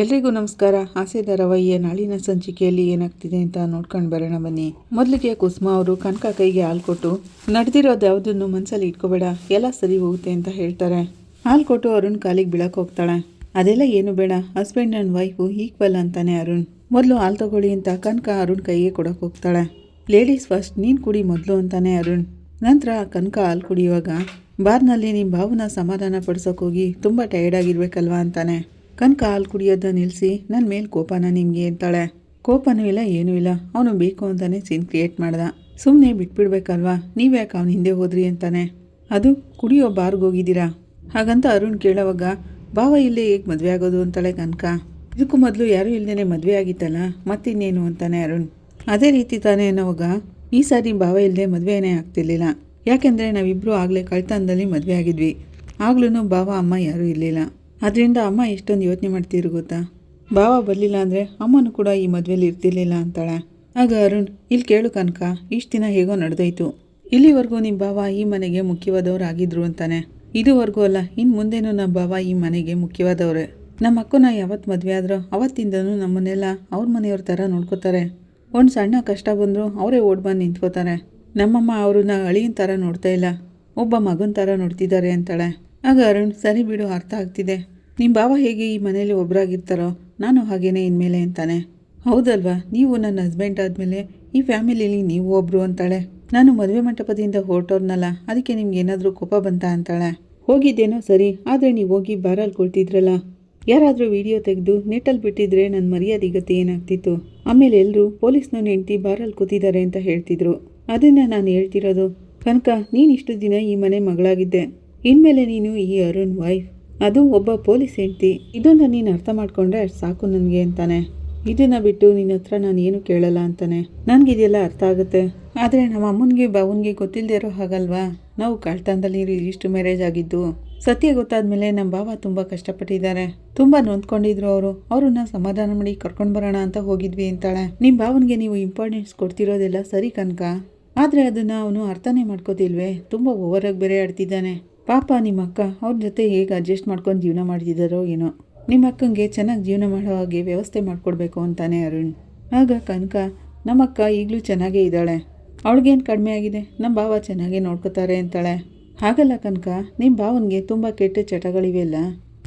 ಎಲ್ರಿಗೂ ನಮಸ್ಕಾರ. ಆಸೆ ನಾಳಿನ ಸಂಚಿಕೆಯಲ್ಲಿ ಏನಾಗ್ತಿದೆ ಅಂತ ನೋಡ್ಕೊಂಡು ಬರೋಣ ಬನ್ನಿ. ಮೊದಲಿಗೆ ಕುಸುಮ ಅವರು ಕನಕ ಕೈಗೆ ಹಾಲು ಕೊಟ್ಟು, ನಡೆದಿರೋದು ಯಾವುದನ್ನು ಮನಸ್ಸಲ್ಲಿ ಇಟ್ಕೋಬೇಡ, ಎಲ್ಲ ಸರಿ ಹೋಗುತ್ತೆ ಅಂತ ಹೇಳ್ತಾರೆ. ಹಾಲು ಕೊಟ್ಟು ಅರುಣ್ ಕಾಲಿಗೆ ಬೀಳಕ್ಕೆ ಹೋಗ್ತಾಳೆ. ಅದೆಲ್ಲ ಏನು ಬೇಡ, ಹಸ್ಬೆಂಡ್ ಆ್ಯಂಡ್ ವೈಫು ಈಕ್ವಲ್ ಅಂತಾನೆ ಅರುಣ್. ಮೊದಲು ಹಾಲು ತಗೊಳ್ಳಿ ಅಂತ ಕನಕ ಅರುಣ್ ಕೈಗೆ ಕೊಡೋಕೆ ಹೋಗ್ತಾಳೆ. ಲೇಡೀಸ್ ಫಸ್ಟ್, ನೀನು ಕುಡಿ ಮೊದಲು ಅಂತಾನೆ ಅರುಣ್. ನಂತರ ಕನಕ ಹಾಲು ಕುಡಿಯುವಾಗ, ಬಾರ್ನಲ್ಲಿ ನಿಮ್ಮ ಭಾವನ ಸಮಾಧಾನ ಪಡಿಸೋಕೆ ಹೋಗಿ ತುಂಬ ಟಯರ್ಡ್ ಆಗಿರ್ಬೇಕಲ್ವಾ ಅಂತಾನೆ. ಕನಕ ಹಾಲು ಕುಡಿಯೋದ ನಿಲ್ಲಿಸಿ ನನ್ನ ಮೇಲೆ ಕೋಪನ ನಿಮಗೆ ಅಂತಾಳೆ. ಕೋಪನೂ ಇಲ್ಲ, ಏನೂ ಇಲ್ಲ. ಅವನು ಬೇಕು ಅಂತಾನೆ ಸೀನ್ ಕ್ರಿಯೇಟ್ ಮಾಡ್ದ. ಸುಮ್ಮನೆ ಬಿಟ್ಬಿಡ್ಬೇಕಲ್ವಾ? ನೀವ್ಯಾಕೆ ಅವನ ಹಿಂದೆ ಹೋದ್ರಿ ಅಂತಾನೆ. ಅದು, ಕುಡಿಯೋ ಬಾರ್ಗೆ ಹೋಗಿದ್ದೀರಾ? ಹಾಗಂತ ಅರುಣ್ ಕೇಳೋವಾಗ, ಭಾವ ಇಲ್ಲೇ ಹೇಗೆ ಮದುವೆ ಆಗೋದು ಅಂತಾಳೆ ಕನಕ. ಇದಕ್ಕೂ ಮೊದಲು ಯಾರೂ ಇಲ್ಲದೇ ಮದುವೆ ಆಗಿತ್ತಲ್ಲ, ಮತ್ತಿನ್ನೇನು ಅಂತಾನೆ ಅರುಣ್. ಅದೇ ರೀತಿ ತಾನೇ ಅನ್ನೋವಾಗ, ಈ ಸಾರಿ ಭಾವ ಇಲ್ಲದೆ ಮದುವೆನೇ ಆಗ್ತಿರ್ಲಿಲ್ಲ. ಯಾಕೆಂದರೆ ನಾವಿಬ್ಬರೂ ಆಗಲೇ ಕಳ್ತನದಲ್ಲಿ ಮದುವೆ ಆಗಿದ್ವಿ. ಆಗ್ಲೂ ಭಾವ ಅಮ್ಮ ಯಾರೂ ಇರಲಿಲ್ಲ. ಅದರಿಂದ ಅಮ್ಮ ಎಷ್ಟೊಂದು ಯೋಚನೆ ಮಾಡ್ತಿದ್ರು ಗೊತ್ತಾ? ಭಾವ ಬರಲಿಲ್ಲ ಅಂದರೆ ಅಮ್ಮನೂ ಕೂಡ ಈ ಮದುವೆಲಿ ಇರ್ತಿರ್ಲಿಲ್ಲ ಅಂತಾಳೆ. ಆಗ ಅರುಣ್ ಇಲ್ಲಿ ಕೇಳು ಕನಕ, ಇಷ್ಟು ದಿನ ಹೇಗೋ ನಡೆದೋಯ್ತು. ಇಲ್ಲಿವರೆಗೂ ನಿಮ್ಮ ಭಾವ ಈ ಮನೆಗೆ ಮುಖ್ಯವಾದವ್ರು ಆಗಿದ್ರು ಅಂತಾನೆ. ಇದುವರೆಗೂ ಅಲ್ಲ ಇನ್ನು ಮುಂದೇನೂ ನಮ್ಮ ಭಾವ ಈ ಮನೆಗೆ ಮುಖ್ಯವಾದವ್ರೆ. ನಮ್ಮ ಅಕ್ಕನ ಯಾವತ್ತು ಮದುವೆ ಆದರೂ ಅವತ್ತಿಂದನೂ ನಮ್ಮನ್ನೆಲ್ಲ ಅವ್ರ ಮನೆಯವ್ರ ಥರ ನೋಡ್ಕೋತಾರೆ. ಒಂದು ಸಣ್ಣ ಕಷ್ಟ ಬಂದರೂ ಅವರೇ ಓಡ್ ಬಂದು ನಿಂತ್ಕೋತಾರೆ. ನಮ್ಮಮ್ಮ ಅವ್ರನ್ನ ಅಳಿಯನ್ ಥರ ನೋಡ್ತಾ ಇಲ್ಲ. ಒಬ್ಬ ಮಗನ ಥರ ನೋಡ್ತಿದ್ದಾರೆ ಅಂತಾಳೆ. ಆಗ ಅರುಣ್, ಸರಿ ಬಿಡು, ಅರ್ಥ ಆಗ್ತಿದೆ. ನಿಮ್ಮ ಬಾವ ಹೇಗೆ ಈ ಮನೇಲಿ ಒಬ್ಬರಾಗಿರ್ತಾರೋ ನಾನು ಹಾಗೇನೆ ಇನ್ಮೇಲೆ ಅಂತಾನೆ. ಹೌದಲ್ವಾ? ನೀವು ನನ್ನ ಹಸ್ಬೆಂಡ್ ಆದಮೇಲೆ ಈ ಫ್ಯಾಮಿಲಿಲಿ ನೀವು ಒಬ್ಬರು ಅಂತಾಳೆ. ನಾನು ಮದುವೆ ಮಂಟಪದಿಂದ ಹೊರಟೋರ್ನಲ್ಲ ಅದಕ್ಕೆ ನಿಮ್ಗೆ ಏನಾದರೂ ಕೋಪ ಬಂತಾ ಅಂತಾಳೆ. ಹೋಗಿದ್ದೇನೋ ಸರಿ, ಆದರೆ ನೀವು ಹೋಗಿ ಬಾರಲ್ಲಿ ಕೊಳ್ತಿದ್ರಲ್ಲ. ಯಾರಾದರೂ ವಿಡಿಯೋ ತೆಗೆದು ನೆಟ್ಟಲ್ಲಿ ಬಿಟ್ಟಿದ್ರೆ ನನ್ನ ಮರ್ಯಾದೆ ಗತಿ ಏನಾಗ್ತಿತ್ತು? ಆಮೇಲೆ ಎಲ್ಲರೂ ಪೊಲೀಸ್ನ ಹೆಂಡ್ತಿ ಬಾರಲ್ಲಿ ಕೂತಿದ್ದಾರೆ ಅಂತ ಹೇಳ್ತಿದ್ರು. ಅದನ್ನು ನಾನು ಹೇಳ್ತಿರೋದು, ಕನಕ, ನೀನು ಇಷ್ಟು ದಿನ ಈ ಮನೆ ಮಗಳಾಗಿದ್ದೆ. ಇನ್ಮೇಲೆ ನೀನು ಈ ಅರುಣ್ ವೈಫ್ ಅದು ಒಬ್ಬ ಪೊಲೀಸ್ ಹೆಂಡ್ತಿ. ಇದನ್ನ ನೀನು ಅರ್ಥ ಮಾಡ್ಕೊಂಡ್ರೆ ಸಾಕು ನನಗೆ ಅಂತಾನೆ. ಇದನ್ನ ಬಿಟ್ಟು ನಿನ್ನ ಹತ್ರ ನಾನು ಏನು ಕೇಳಲ್ಲ ಅಂತಾನೆ. ನನಗಿದೆಲ್ಲ ಅರ್ಥ ಆಗುತ್ತೆ. ಆದರೆ ನಮ್ಮ ಅಮ್ಮನಿಗೆ ಬಾವನಿಗೆ ಗೊತ್ತಿಲ್ಲದೆ ಇರೋ ಹಾಗಲ್ವಾ? ನಾವು ಕಳ್ತಾನದಲ್ಲಿ ಇಷ್ಟು ಮ್ಯಾರೇಜ್ ಆಗಿದ್ದು. ಸತ್ಯ ಗೊತ್ತಾದ್ಮೇಲೆ ನಮ್ಮ ಬಾವ ತುಂಬ ಕಷ್ಟಪಟ್ಟಿದ್ದಾರೆ. ತುಂಬ ನೊಂದ್ಕೊಂಡಿದ್ರು ಅವರು. ಅವ್ರನ್ನ ಸಮಾಧಾನ ಮಾಡಿ ಕರ್ಕೊಂಡು ಬರೋಣ ಅಂತ ಹೋಗಿದ್ವಿ ಅಂತಾಳೆ. ನಿಮ್ಮ ಬಾವನಿಗೆ ನೀವು ಇಂಪಾರ್ಟೆನ್ಸ್ ಕೊಡ್ತಿರೋದೆಲ್ಲ ಸರಿ ಕನಕ. ಆದರೆ ಅದನ್ನು ಅವನು ಅರ್ಥನೇ ಮಾಡ್ಕೋತಿಲ್ವೇ? ತುಂಬ ಓವರಾಗಿ ಬೇರೆ ಆಡ್ತಿದ್ದಾನೆ. ಪಾಪ ನಿಮ್ಮ ಅಕ್ಕ, ಅವ್ರ ಜೊತೆ ಹೇಗೆ ಅಡ್ಜಸ್ಟ್ ಮಾಡ್ಕೊಂಡು ಜೀವನ ಮಾಡ್ತಿದ್ದಾರೋ ಏನೋ. ನಿಮ್ಮ ಅಕ್ಕಂಗೆ ಚೆನ್ನಾಗಿ ಜೀವನ ಮಾಡೋ ಹಾಗೆ ವ್ಯವಸ್ಥೆ ಮಾಡಿಕೊಡ್ಬೇಕು ಅಂತಾನೆ ಅರುಣ್. ಆಗ ಕನಕ ನಮ್ಮಕ್ಕ ಈಗಲೂ ಚೆನ್ನಾಗೇ ಇದ್ದಾಳೆ. ಅವಳಿಗೇನು ಕಡಿಮೆ ಆಗಿದೆ? ನಮ್ಮ ಭಾವ ಚೆನ್ನಾಗೇ ನೋಡ್ಕೋತಾರೆ ಅಂತಾಳೆ. ಹಾಗಲ್ಲ ಕನಕ ನಿಮ್ಮ ಭಾವನಿಗೆ ತುಂಬ ಕೆಟ್ಟ ಚಟಗಳಿವೆಯಲ್ಲ